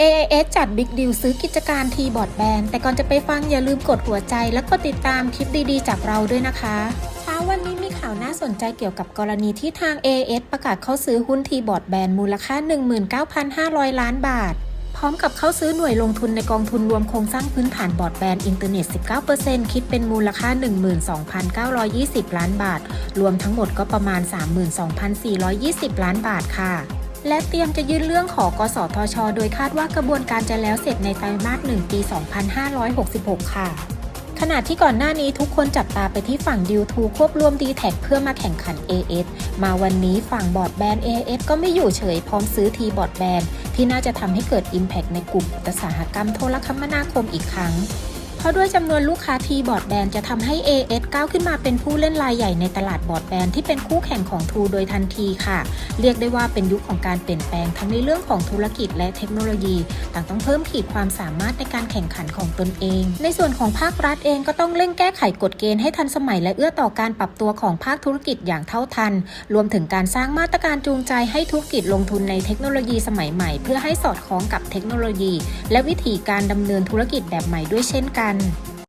AIS จัดบิ๊กดิวซื้อกิจการทีบอร์ดแบนแต่ก่อนจะไปฟังอย่าลืมกดหัวใจ และกดติดตามคลิปดีๆ จากเราด้วยนะคะ เช้าวันนี้มีข่าวน่าสนใจเกี่ยวกับกรณีที่ทาง AIS ประกาศเข้าซื้อหุ้นทีบอร์ดแบนมูลค่า 19,500 ล้านบาท พร้อมกับเข้าซื้อหน่วยลงทุนในกองทุนรวมโครงสร้างพื้นฐานบอร์ดแบนอินเทอร์เน็ต 19%คิดเป็นมูลค่า 12,920 ล้านบาท รวมทั้งหมดก็ประมาณ 32,420 ล้านบาทค่ะ และเตรียมจะยื่นเรื่องขอกสทช โดยคาดว่ากระบวนการจะแล้วเสร็จในไตรมาส1ปี 2566 ค่ะ ขณะที่ก่อนหน้านี้ทุกคนจับตาไปที่ฝั่งดิวทูควบรวม d t แท็เพื่อมาแข่งขัน AS มาวันนี้ฝั่งบอร์ดแบน AS ก็ไม่อยู่เฉยพร้อมซื้อทีบอร์ดแบนที่น่าจะทำให้เกิด Impact ในกลุ่มอุตสาหกรรมโทรคมนาคมอีกครั้ง เพราะด้วยจำนวนลูกค้าทีบอร์ดแบนจะทำให้ AS ก้าวขึ้นมาเป็นผู้เล่นรายใหญ่ในตลาดบอร์ดแบนที่เป็นคู่แข่งของ True โดยทันทีค่ะ เรียกได้ว่าเป็นยุคของการเปลี่ยนแปลงทั้งในเรื่องของธุรกิจและเทคโนโลยี ต่างต้องเพิ่มขีดความสามารถในการแข่งขันของตนเอง ในส่วนของภาครัฐเองก็ต้องเร่งแก้ไขกฎเกณฑ์ให้ทันสมัยและเอื้อต่อการปรับตัวของภาคธุรกิจอย่างเท่าทัน รวมถึงการสร้างมาตรการจูงใจให้ธุรกิจลงทุนในเทคโนโลยีสมัยใหม่ เพื่อให้สอดคล้องกับเทคโนโลยี และวิธีการดำเนินธุรกิจแบบใหม่ด้วยเช่นกันกัน